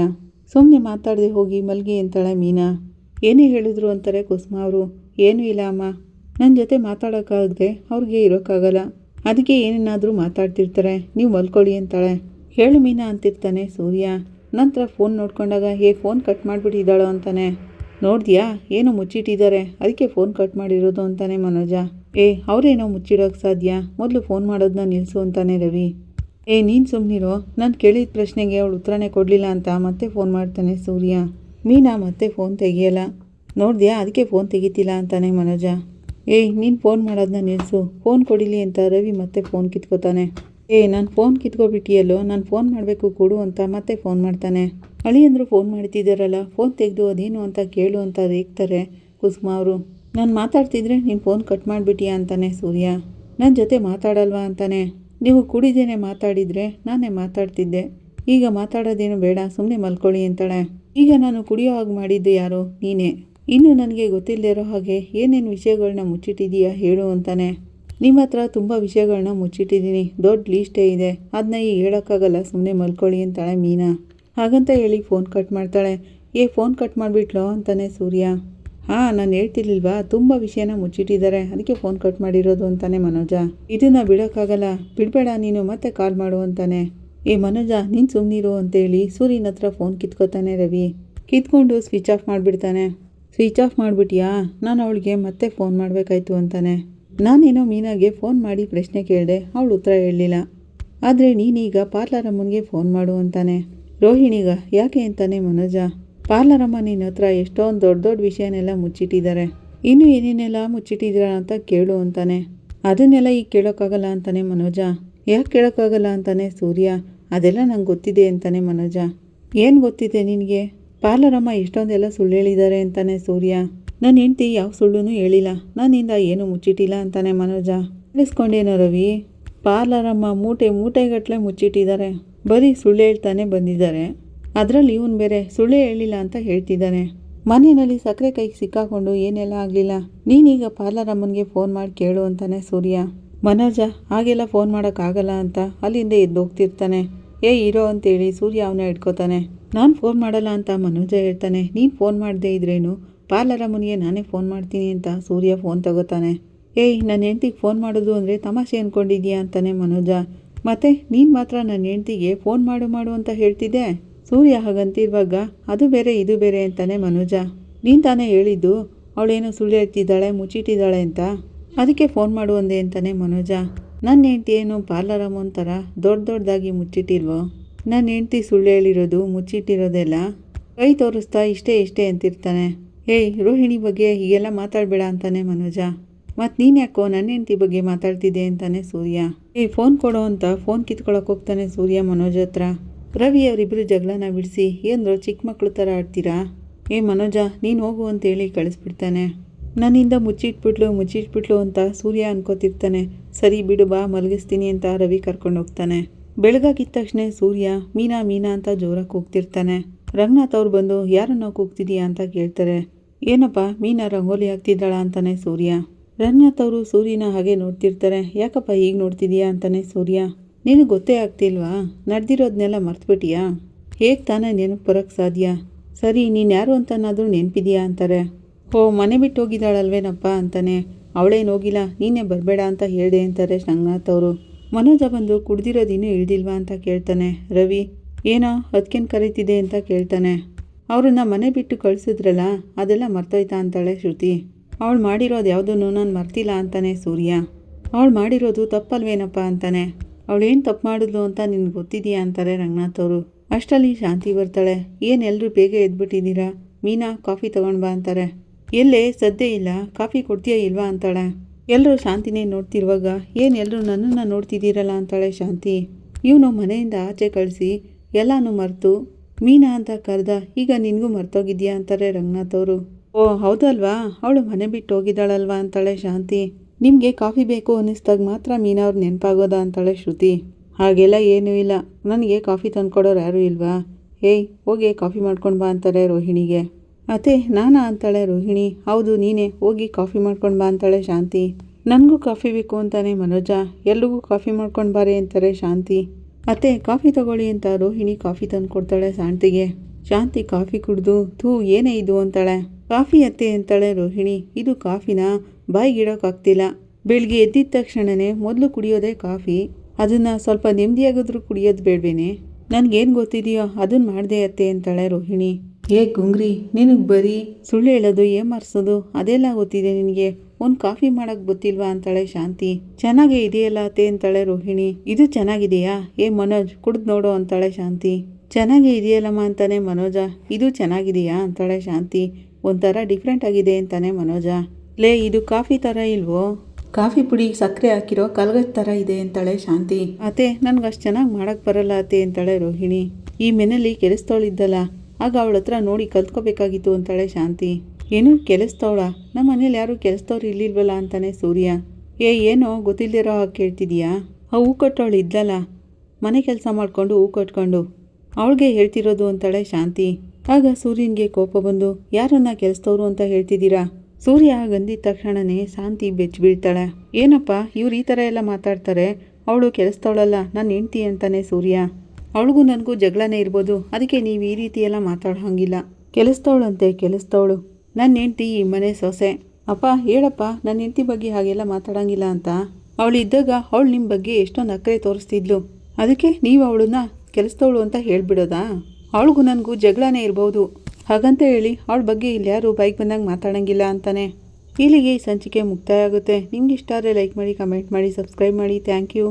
ಸುಮ್ಮನೆ ಮಾತಾಡದೆ ಹೋಗಿ, ಮಲ್ಗಿ ಅಂತಾಳೆ ಮೀನಾ. ಏನೇ ಹೇಳಿದ್ರು ಅಂತಾರೆ ಕುಸುಮ ಅವರು. ಏನೂ ಇಲ್ಲ ಅಮ್ಮ. ನನ್ನ ಜೊತೆ ಮಾತಾಡೋಕ್ಕಾಗದೆ ಅವ್ರಿಗೆ ಇರೋಕ್ಕಾಗಲ್ಲ. ಅದಕ್ಕೆ ಏನೇನಾದರೂ ಮಾತಾಡ್ತಿರ್ತಾರೆ. ನೀವು ಮಲ್ಕೊಳ್ಳಿ ಅಂತಾಳೆ. ಹೇಳು ಮೀನಾ ಅಂತಿರ್ತಾನೆ ಸೂರ್ಯ. ನಂತರ ಫೋನ್ ನೋಡ್ಕೊಂಡಾಗ ಏ ಫೋನ್ ಕಟ್ ಮಾಡಿಬಿಟ್ಟಿದ್ದಾಳೋ ಅಂತಾನೆ. ನೋಡಿದ್ಯಾ? ಏನೋ ಮುಚ್ಚಿಟ್ಟಿದ್ದಾರೆ. ಅದಕ್ಕೆ ಫೋನ್ ಕಟ್ ಮಾಡಿರೋದು ಅಂತಾನೆ ಮನೋಜ. ಏ, ಅವರೇನೋ ಮುಚ್ಚಿಡೋಕೆ ಸಾಧ್ಯ? ಮೊದಲು ಫೋನ್ ಮಾಡೋದನ್ನ ನಿಲ್ಲಿಸು ಅಂತಾನೆ ರವಿ. ಏ, ನೀನು ಸುಮ್ಮನಿರೋ ನಾನು ಕೇಳಿದ ಪ್ರಶ್ನೆಗೆ ಅವಳು ಉತ್ತರನೇ ಕೊಡಲಿಲ್ಲ ಅಂತ ಮತ್ತೆ ಫೋನ್ ಮಾಡ್ತಾನೆ ಸೂರ್ಯ. ಮೀನಾ ಮತ್ತೆ ಫೋನ್ ತೆಗಿಯಲ್ಲ. ನೋಡಿದ್ಯಾ ಅದಕ್ಕೆ ಫೋನ್ ತೆಗಿತಿಲ್ಲ ಅಂತಾನೆ ಮನೋಜ. ಏಯ್ ನೀನು ಫೋನ್ ಮಾಡೋದನ್ನ ನಿಲ್ಲಿಸು ಫೋನ್ ಕೊಡಿಲಿ ಅಂತ ರವಿ ಮತ್ತೆ ಫೋನ್ ಕಿತ್ಕೋತಾನೆ. ಏ, ನಾನು ಫೋನ್ ಕಿತ್ಕೊಬಿಟ್ಟಿಯಲ್ಲೋ, ನಾನು ಫೋನ್ ಮಾಡಬೇಕು ಕೊಡು ಅಂತ ಮತ್ತೆ ಫೋನ್ ಮಾಡ್ತಾನೆ. ಅಳಿ ಅಂದರು ಫೋನ್ ಮಾಡ್ತಿದ್ದಾರಲ್ಲ ಫೋನ್ ತೆಗೆದು ಅದೇನು ಅಂತ ಕೇಳು ಅಂತ ರೇಗ್ತಾರೆ ಕುಸುಮ ಅವರು. ನಾನು ಮಾತಾಡ್ತಿದ್ರೆ ನೀನು ಫೋನ್ ಕಟ್ ಮಾಡಿಬಿಟ್ಟಿಯಾ ಅಂತಾನೆ ಸೂರ್ಯ. ನನ್ನ ಜೊತೆ ಮಾತಾಡಲ್ವಾ ಅಂತಾನೆ. ನೀವು ಕುಡಿದೇನೆ ಮಾತಾಡಿದರೆ ನಾನೇ ಮಾತಾಡ್ತಿದ್ದೆ. ಈಗ ಮಾತಾಡೋದೇನು ಬೇಡ ಸುಮ್ಮನೆ ಮಲ್ಕೊಳ್ಳಿ ಅಂತಾಳೆ. ಈಗ ನಾನು ಕುಡಿಯೋ ಹಾಗೆ ಮಾಡಿದ್ದು ಯಾರು? ನೀನೇ. ಇನ್ನು ನನಗೆ ಗೊತ್ತಿಲ್ಲದೆ ಇರೋ ಹಾಗೆ ಏನೇನು ವಿಷಯಗಳನ್ನ ಮುಚ್ಚಿಟ್ಟಿದೀಯಾ ಹೇಳು ಅಂತಾನೆ. ನಿಮ್ಮ ಹತ್ರ ತುಂಬ ವಿಷಯಗಳನ್ನ ಮುಚ್ಚಿಟ್ಟಿದ್ದೀನಿ. ದೊಡ್ಡ ಲೀಸ್ಟೇ ಇದೆ. ಅದನ್ನ ಈಗ ಹೇಳೋಕ್ಕಾಗಲ್ಲ ಸುಮ್ಮನೆ ಮಲ್ಕೊಳ್ಳಿ ಅಂತಾಳೆ ಮೀನಾ. ಹಾಗಂತ ಹೇಳಿ ಫೋನ್ ಕಟ್ ಮಾಡ್ತಾಳೆ. ಏ ಫೋನ್ ಕಟ್ ಮಾಡಿಬಿಟ್ಲೋ ಅಂತಾನೆ ಸೂರ್ಯ. ಹಾಂ, ನಾನು ಹೇಳ್ತಿರ್ಲಿಲ್ವಾ? ತುಂಬ ವಿಷಯನ ಮುಚ್ಚಿಟ್ಟಿದ್ದಾರೆ. ಅದಕ್ಕೆ ಫೋನ್ ಕಟ್ ಮಾಡಿರೋದು ಅಂತಾನೆ ಮನೋಜ. ಇದನ್ನ ಬಿಡೋಕ್ಕಾಗಲ್ಲ. ಬಿಡಬೇಡ ನೀನು, ಮತ್ತೆ ಕಾಲ್ ಮಾಡು ಅಂತಾನೆ. ಏ ಮನೋಜ, ನೀನು ಸುಮ್ಮನಿರು ಅಂತೇಳಿ ಸೂರ್ಯನ ಹತ್ರ ಫೋನ್ ಕಿತ್ಕೋತಾನೆ ರವಿ. ಕಿತ್ಕೊಂಡು ಸ್ವಿಚ್ ಆಫ್ ಮಾಡಿಬಿಡ್ತಾನೆ. ಸ್ವಿಚ್ ಆಫ್ ಮಾಡಿಬಿಟ್ಯಾ? ನಾನು ಅವಳಿಗೆ ಮತ್ತೆ ಫೋನ್ ಮಾಡಬೇಕಾಯ್ತು ಅಂತಾನೆ. ನಾನೇನೋ ಮೀನಾಗೆ ಫೋನ್ ಮಾಡಿ ಪ್ರಶ್ನೆ ಕೇಳಿದೆ, ಅವಳು ಉತ್ತರ ಹೇಳಲಿಲ್ಲ. ಆದರೆ ನೀನೀಗ ಪಾರ್ಲರ್ ಅಮ್ಮನಿಗೆ ಫೋನ್ ಮಾಡು ಅಂತಾನೆ. ರೋಹಿಣಿಗ, ಯಾಕೆ ಅಂತಾನೆ ಮನೋಜ. ಪಾರ್ಲರ್ ಅಮ್ಮ ನಿನ್ನ ಹತ್ರ ಎಷ್ಟೊಂದು ದೊಡ್ಡ ದೊಡ್ಡ ವಿಷಯನೆಲ್ಲ ಮುಚ್ಚಿಟ್ಟಿದ್ದಾರೆ ಇನ್ನು ಏನೇನೆಲ್ಲ ಮುಚ್ಚಿಟ್ಟಿದ್ದೀರಾ ಅಂತ ಕೇಳು ಅಂತಾನೆ. ಅದನ್ನೆಲ್ಲ ಈಗ ಕೇಳೋಕ್ಕಾಗಲ್ಲ ಅಂತಾನೆ ಮನೋಜ. ಯಾಕೆ ಕೇಳೋಕ್ಕಾಗಲ್ಲ ಅಂತಾನೆ ಸೂರ್ಯ. ಅದೆಲ್ಲ ನಂಗೆ ಗೊತ್ತಿದೆ ಅಂತಾನೆ ಮನೋಜ. ಏನು ಗೊತ್ತಿದೆ ನಿನಗೆ? ಪಾರ್ಲರಮ್ಮ ಎಷ್ಟೊಂದೆಲ್ಲ ಸುಳ್ಳು ಹೇಳಿದ್ದಾರೆ ಅಂತಾನೆ ಸೂರ್ಯ. ನನ್ನ ಹೆಂಡ್ತಿ ಯಾವ ಸುಳ್ಳುನೂ ಹೇಳಿಲ್ಲ. ನನ್ನಿಂದ ಏನು ಮುಚ್ಚಿಟ್ಟಿಲ್ಲ ಅಂತಾನೆ ಮನೋಜ. ಕೇಳಿಸ್ಕೊಂಡೇನೋ ರವಿ. ಪಾರ್ಲರಮ್ಮ ಮೂಟೆ ಮೂಟೆಗಟ್ಟಲೆ ಮುಚ್ಚಿಟ್ಟಿದ್ದಾರೆ ಬರೀ ಸುಳ್ಳು ಹೇಳ್ತಾನೆ ಬಂದಿದ್ದಾರೆ. ಅದರಲ್ಲಿ ಇವನು ಬೇರೆ ಸುಳ್ಳು ಹೇಳಿಲ್ಲ ಅಂತ ಹೇಳ್ತಿದ್ದಾನೆ ಮನೆಯಲ್ಲಿ ಸಕ್ಕರೆ ಕೈಗೆ ಸಿಕ್ಕಾಕೊಂಡು ಏನೆಲ್ಲ ಆಗಲಿಲ್ಲ. ನೀನೀಗ ಪಾರ್ಲರ್ ಅಮ್ಮನಿಗೆ ಫೋನ್ ಮಾಡಿ ಕೇಳು ಅಂತಾನೆ ಸೂರ್ಯ. ಮನೋಜ, ಹಾಗೆಲ್ಲ ಫೋನ್ ಮಾಡೋಕ್ಕಾಗಲ್ಲ ಅಂತ ಅಲ್ಲಿಂದ ಎದ್ದು ಹೋಗ್ತಿರ್ತಾನೆ ಏ, ಇರೋ ಅಂತೇಳಿ ಸೂರ್ಯ ಅವನ ಇಟ್ಕೋತಾನೆ ನಾನು ಫೋನ್ ಮಾಡಲ್ಲ ಅಂತ ಮನೋಜ ಹೇಳ್ತಾನೆ. ನೀನು ಫೋನ್ ಮಾಡದೇ ಇದ್ರೇನು? ಪಾರ್ಲರ್ ಅಮ್ಮನಿಗೆ ನಾನೇ ಫೋನ್ ಮಾಡ್ತೀನಿ ಅಂತ ಸೂರ್ಯ ಫೋನ್ ತಗೋತಾನೆ. ಏಯ್ ನನ್ನ ಹೆಂಡ್ತಿಗೆ ಫೋನ್ ಮಾಡೋದು ಅಂದರೆ ತಮಾಷೆ ಅಂದ್ಕೊಂಡಿದ್ಯಾ ಅಂತಾನೆ ಮನೋಜ. ಮತ್ತೆ ನೀನು ಮಾತ್ರ ನನ್ನ ಹೆಂಡ್ತಿಗೆ ಫೋನ್ ಮಾಡು ಮಾಡು ಅಂತ ಹೇಳ್ತಿದ್ದೆ ಸೂರ್ಯ ಹಾಗಂತಿರುವಾಗ, ಅದು ಬೇರೆ, ಇದು ಬೇರೆ ಅಂತಾನೆ ಮನೋಜ. ನೀನು ತಾನೇ ಹೇಳಿದ್ದು, ಅವಳೇನೋ ಸುಳ್ಳು ಹೇಳ್ತಿದ್ದಾಳೆ ಮುಚ್ಚಿಟ್ಟಿದ್ದಾಳೆ ಅಂತ. ಅದಕ್ಕೆ ಫೋನ್ ಮಾಡು ಅಂದೆ ಅಂತಾನೆ ಮನೋಜ. ನನ್ನ ಹೆಂಡತಿ ಏನು ಪಾರ್ಲರ್ ಅಮ್ಮ ಥರ ದೊಡ್ಡ ದೊಡ್ಡದಾಗಿ ಮುಚ್ಚಿಟ್ಟಿಲ್ವೋ? ನನ್ನ ಹೆಂಡ್ತಿ ಸುಳ್ಳು ಹೇಳಿರೋದು ಮುಚ್ಚಿಟ್ಟಿರೋದೆಲ್ಲ ಕೈ ತೋರಿಸ್ತಾ ಇಷ್ಟೇ ಇಷ್ಟೇ ಅಂತಿರ್ತಾನೆ. ಏಯ್, ರೋಹಿಣಿ ಬಗ್ಗೆ ಹೀಗೆಲ್ಲ ಮಾತಾಡಬೇಡ ಅಂತಾನೆ ಮನೋಜ. ಮತ್ತು ನೀನು ಯಾಕೋ ನನ್ನ ಹೆಂಡ್ತಿ ಬಗ್ಗೆ ಮಾತಾಡ್ತಿದ್ದೆ ಅಂತಾನೆ ಸೂರ್ಯ. ಏಯ್, ಫೋನ್ ಕೊಡೋ ಅಂತ, ಫೋನ್ ಕಿತ್ಕೊಳಕ್ಕೆ ಹೋಗ್ತಾನೆ ಸೂರ್ಯ ಮನೋಜ್ ಹತ್ರ. ರವಿ ಅವರಿಬ್ಬರು ಜಗಳನ ಬಿಡಿಸಿ, ಏನರೋ ಚಿಕ್ಕ ಮಕ್ಕಳು ಥರ ಆಡ್ತೀರಾ? ಏ ಮನೋಜ, ನೀನು ಹೋಗು ಅಂತೇಳಿ ಕಳಿಸ್ಬಿಡ್ತಾನೆ. ನನ್ನಿಂದ ಮುಚ್ಚಿಟ್ಬಿಟ್ಲು ಮುಚ್ಚಿಟ್ಬಿಟ್ಲು ಅಂತ ಸೂರ್ಯ ಅನ್ಕೋತಿರ್ತಾನೆ. ಸರಿ ಬಿಡು, ಬಾ, ಮಲಗಿಸ್ತೀನಿ ಅಂತ ರವಿ ಕರ್ಕೊಂಡು ಹೋಗ್ತಾನೆ. ಬೆಳಗಾಗಿದ್ದ ತಕ್ಷಣ ಸೂರ್ಯ, ಮೀನಾ ಮೀನಾ ಅಂತ ಜೋರಾಗಿ ಕೂಗ್ತಿರ್ತಾನೆ. ರಂಗನಾಥ್ ಅವ್ರು ಬಂದು ಯಾರನ್ನ ಕೂಗ್ತಿದೀಯಾ ಅಂತ ಕೇಳ್ತಾರೆ. ಏನಪ್ಪ, ಮೀನಾ ರಂಗೋಲಿ ಹಾಕ್ತಿದ್ದಾಳ ಅಂತಾನೆ ಸೂರ್ಯ. ರಂಗನಾಥ್ ಅವರು ಸೂರ್ಯನ ಹಾಗೆ ನೋಡ್ತಿರ್ತಾರೆ. ಯಾಕಪ್ಪ ಈಗ ನೋಡ್ತಿದೀಯಾ ಅಂತಾನೆ ಸೂರ್ಯ. ನಿನಗೆ ಗೊತ್ತೇ ಆಗ್ತಿಲ್ವಾ? ನಡೆದಿರೋದನ್ನೆಲ್ಲ ಮರ್ತುಬಿಟ್ಟಿಯಾ? ಹೇಗೆ ತಾನೇ ನೆನಪು ಬರೋಕ್ಕೆ ಸಾಧ್ಯ? ಸರಿ ನೀನು ಯಾರು ಅಂತನಾದರೂ ನೆನಪಿದೆಯಾ ಅಂತಾರೆ. ಓ ಮನೆ ಬಿಟ್ಟು ಹೋಗಿದ್ದಾಳಲ್ವೇನಪ್ಪ ಅಂತಾನೆ. ಅವಳೇನು ಹೋಗಿಲ್ಲ, ನೀನೇ ಬರಬೇಡ ಅಂತ ಹೇಳಿದೆ ಅಂತಾರೆ ರಂಗನಾಥ್ ಅವರು. ಮನೋಜ ಬಂದು ಕುಡ್ದಿರೋದಿನ್ನೂ ಇಳ್ದಿಲ್ವಾ ಅಂತ ಕೇಳ್ತಾನೆ. ರವಿ, ಏನೋ ಅದಕ್ಕೇನು ಕರೀತಿದೆ ಅಂತ ಕೇಳ್ತಾನೆ. ಅವ್ರನ್ನ ಮನೆ ಬಿಟ್ಟು ಕಳಿಸಿದ್ರಲ್ಲ, ಅದೆಲ್ಲ ಮರ್ತೋಯ್ತಾ ಅಂತಾಳೆ ಶ್ರುತಿ. ಅವಳು ಮಾಡಿರೋದು ಯಾವುದನ್ನು ನಾನು ಮರ್ತಿಲ್ಲ ಅಂತಾನೆ ಸೂರ್ಯ. ಅವಳು ಮಾಡಿರೋದು ತಪ್ಪಲ್ವೇನಪ್ಪ ಅಂತಾನೆ. ಅವಳೇನು ತಪ್ಪು ಮಾಡಿದ್ಲು ಅಂತ ನಿನ್ಗೆ ಗೊತ್ತಿದೆಯಾ ಅಂತಾರೆ ರಂಗನಾಥ್ ಅವರು. ಅಷ್ಟರಲ್ಲಿ ಶಾಂತಿ ಬರ್ತಾಳೆ. ಏನು ಎಲ್ಲರೂ ಬೇಗ ಎದ್ಬಿಟ್ಟಿದ್ದೀರಾ? ಮೀನಾ, ಕಾಫಿ ತಗೊಂಡು ಬಾ ಅಂತಾರೆ. ಎಲ್ಲೇ? ಸದ್ಯ ಇಲ್ಲ. ಕಾಫಿ ಕೊಡ್ತೀಯಾ ಇಲ್ವಾ ಅಂತಾಳೆ. ಎಲ್ಲರೂ ಶಾಂತಿನೇ ನೋಡ್ತಿರುವಾಗ, ಏನು ಎಲ್ಲರೂ ನನ್ನನ್ನು ನೋಡ್ತಿದ್ದೀರಲ್ಲ ಅಂತಾಳೆ ಶಾಂತಿ. ಇವನು ಮನೆಯಿಂದ ಆಚೆ ಕಳಿಸಿ ಎಲ್ಲನೂ ಮರೆತು, ಮೀನಾ ಅಂತ ಕರೆದ ಈಗ ನಿನಗೂ ಮರ್ತೋಗಿದ್ಯಾ ಅಂತಾರೆ ರಂಗನಾಥ್ ಅವರು. ಓ, ಹೌದಲ್ವಾ? ಅವಳು ಮನೆ ಬಿಟ್ಟು ಹೋಗಿದ್ದಾಳಲ್ವಾ ಅಂತಾಳೆ ಶಾಂತಿ. ನಿಮಗೆ ಕಾಫಿ ಬೇಕು ಅನ್ನಿಸ್ದಾಗ ಮಾತ್ರ ಮೀನಾ ಅವ್ರು ನೆನಪಾಗೋದಾ ಅಂತಾಳೆ ಶ್ರುತಿ. ಹಾಗೆಲ್ಲ ಏನೂ ಇಲ್ಲ. ನನಗೆ ಕಾಫಿ ತಂದುಕೊಡೋರು ಯಾರೂ ಇಲ್ವಾ? ಏಯ್, ಹೋಗಿ ಕಾಫಿ ಮಾಡ್ಕೊಂಡು ಬಾ ಅಂತಾರೆ ರೋಹಿಣಿಗೆ. ಅತ್ತೆ, ನಾನಾ ಅಂತಾಳೆ ರೋಹಿಣಿ. ಹೌದು, ನೀನೇ. ಹೋಗಿ ಕಾಫಿ ಮಾಡ್ಕೊಂಡು ಬಾ ಅಂತಾಳೆ ಶಾಂತಿ. ನನಗೂ ಕಾಫಿ ಬೇಕು ಅಂತಾನೆ ಮನೋಜ. ಎಲ್ರಿಗೂ ಕಾಫಿ ಮಾಡ್ಕೊಂಡು ಬಾರೆ ಅಂತಾರೆ ಶಾಂತಿ. ಅತ್ತೆ, ಕಾಫಿ ತಗೊಳ್ಳಿ ಅಂತ ರೋಹಿಣಿ ಕಾಫಿ ತಂದು ಕೊಡ್ತಾಳೆ ಶಾಂತಿಗೆ. ಶಾಂತಿ ಕಾಫಿ ಕುಡಿದು, ಥೂ, ಏನೇ ಇದು ಅಂತಾಳೆ. ಕಾಫಿ ಅತ್ತೆ ಅಂತಾಳೆ ರೋಹಿಣಿ. ಇದು ಕಾಫಿನ? ಬಾಯಿಗಿಡೋಕ್ಕಾಗ್ತಿಲ್ಲ ಬೆಳಿಗ್ಗೆ ಎದ್ದಿದ್ದ ತಕ್ಷಣನೇ ಮೊದಲು ಕುಡಿಯೋದೇ ಕಾಫಿ. ಅದನ್ನ ಸ್ವಲ್ಪ ನೆಮ್ಮದಿಯಾಗಿದ್ರೂ ಕುಡಿಯೋದು ಬೇಡವೇನೆ. ನನಗೇನು ಗೊತ್ತಿದೆಯೋ ಅದನ್ನ ಮಾಡಿದೆ ಅತ್ತೆ ಅಂತಾಳೆ ರೋಹಿಣಿ. ಏ ಗುಂಗ್ರಿ ನಿನಗೆ ಬರೀ ಸುಳ್ಳು ಹೇಳೋದು, ಏಮಾರ್ಸೋದು, ಅದೆಲ್ಲ ಗೊತ್ತಿದೆ ನಿನಗೆ. ಒಂದು ಕಾಫಿ ಮಾಡೋಕ್ಕೆ ಗೊತ್ತಿಲ್ವಾ ಅಂತಾಳೆ ಶಾಂತಿ. ಚೆನ್ನಾಗೇ ಇದೆಯಲ್ಲ ಅತ್ತೆ ಅಂತಾಳೆ ರೋಹಿಣಿ. ಇದು ಚೆನ್ನಾಗಿದೆಯಾ? ಏ ಮನೋಜ್, ಕುಡ್ದು ನೋಡು ಅಂತಾಳೆ ಶಾಂತಿ. ಚೆನ್ನಾಗೇ ಇದೆಯಲ್ಲಮ್ಮ ಅಂತಾನೆ ಮನೋಜ. ಇದು ಚೆನ್ನಾಗಿದೆಯಾ? ಅಂತಾಳೆ ಶಾಂತಿ. ಒಂಥರ ಡಿಫ್ರೆಂಟ್ ಆಗಿದೆ ಅಂತಾನೆ ಮನೋಜ. ಲೇ ಇದು ಕಾಫಿ ಥರ ಇಲ್ವೋ? ಕಾಫಿ ಪುಡಿ ಸಕ್ಕರೆ ಹಾಕಿರೋ ಕಲ್ಗದ್ ಥರ ಇದೆ ಅಂತಾಳೆ ಶಾಂತಿ. ಅತ್ತೆ ನನಗೆ ಅಷ್ಟು ಚೆನ್ನಾಗಿ ಮಾಡೋಕ್ಕೆ ಬರಲ್ಲ ಅತ್ತೆ ಅಂತಾಳೆ ರೋಹಿಣಿ. ಈ ಮನೇಲಿ ಕೆಲಸದವಳಿದ್ದಲ್ಲ ಆಗ ಅವಳ ಹತ್ರ ನೋಡಿ ಕಲ್ತ್ಕೋಬೇಕಾಗಿತ್ತು ಅಂತಾಳೆ ಶಾಂತಿ. ಏನು ಕೆಲಸದವಳ? ನಮ್ಮ ಮನೇಲಿ ಯಾರು ಕೆಲಸದವ್ರು ಇಲ್ಲಿಲ್ವಲ್ಲ ಅಂತಾನೆ ಸೂರ್ಯ. ಏ ಏನೋ ಗೊತ್ತಿಲ್ಲದಿರೋ ಹಾಗೆ ಕೇಳ್ತಿದೀಯಾ? ಆ ಹೂ ಕಟ್ಟೋಳು ಇದ್ದಲ್ಲ ಮನೆ ಕೆಲಸ ಮಾಡಿಕೊಂಡು ಹೂ ಕಟ್ಕೊಂಡು ಅವಳಿಗೆ ಹೇಳ್ತಿರೋದು ಅಂತಾಳೆ ಶಾಂತಿ. ಆಗ ಸೂರ್ಯನಿಗೆ ಕೋಪ ಬಂದು, ಯಾರನ್ನ ಕೆಲಸದವರು ಅಂತ ಹೇಳ್ತಿದ್ದೀರಾ? ಸೂರ್ಯ ಗಂದಿದ ತಕ್ಷಣನೇ ಶಾಂತಿ ಬೆಚ್ಚಿ ಬೀಳ್ತಾಳೆ. ಏನಪ್ಪ, ಇವ್ರು ಈ ಥರ ಎಲ್ಲ ಮಾತಾಡ್ತಾರೆ. ಅವಳು ಕೆಲಸದವಳಲ್ಲ ನನ್ನ ಹೆಂಡ್ತಿ ಅಂತಾನೆ ಸೂರ್ಯ. ಅವಳಿಗೂ ನನಗೂ ಜಗಳನೇ ಇರ್ಬೋದು. ಅದಕ್ಕೆ ನೀವು ಈ ರೀತಿ ಎಲ್ಲ ಮಾತಾಡೋ ಹಾಗಿಲ್ಲ ಕೆಲಸದವಳಂತೆ ಕೆಲಸದವಳು. ನನ್ನ ಹೆಂಡ್ತಿ ಈ ಮನೆ ಸೊಸೆ. ಅಪ್ಪ, ಹೇಳಪ್ಪ ನನ್ನ ಹೆಂಡ್ತಿ ಬಗ್ಗೆ ಹಾಗೆಲ್ಲ ಮಾತಾಡೋಂಗಿಲ್ಲ ಅಂತ. ಅವಳು ಇದ್ದಾಗ ಅವಳು ನಿಮ್ಮ ಬಗ್ಗೆ ಎಷ್ಟೊಂದು ಅಕ್ಕರೆ ತೋರಿಸ್ತಿದ್ಲು. ಅದಕ್ಕೆ ನೀವು ಅವಳನ್ನ ಕೆಲಸದವಳು ಅಂತ ಹೇಳ್ಬಿಡೋದಾ? ಅವಳಿಗೂ ನನಗೂ ಜಗಳನೇ ಇರ್ಬೋದು. ಹಾಗಂತ ಹೇಳಿ ಅವಳ ಬಗ್ಗೆ ಇಲ್ಲಿ ಯಾರು ಬೈಕ್ ಬಂದಾಗ ಮಾತಾಡೋಂಗಿಲ್ಲ ಅಂತಾನೆ. ಇಲ್ಲಿಗೆ ಈ ಸಂಚಿಕೆ ಮುಕ್ತಾಯ ಆಗುತ್ತೆ. ನಿಮ್ಗೆ ಇಷ್ಟ ಆದರೆ ಲೈಕ್ ಮಾಡಿ ಕಮೆಂಟ್ ಮಾಡಿ ಸಬ್ಸ್ಕ್ರೈಬ್ ಮಾಡಿ. Thank you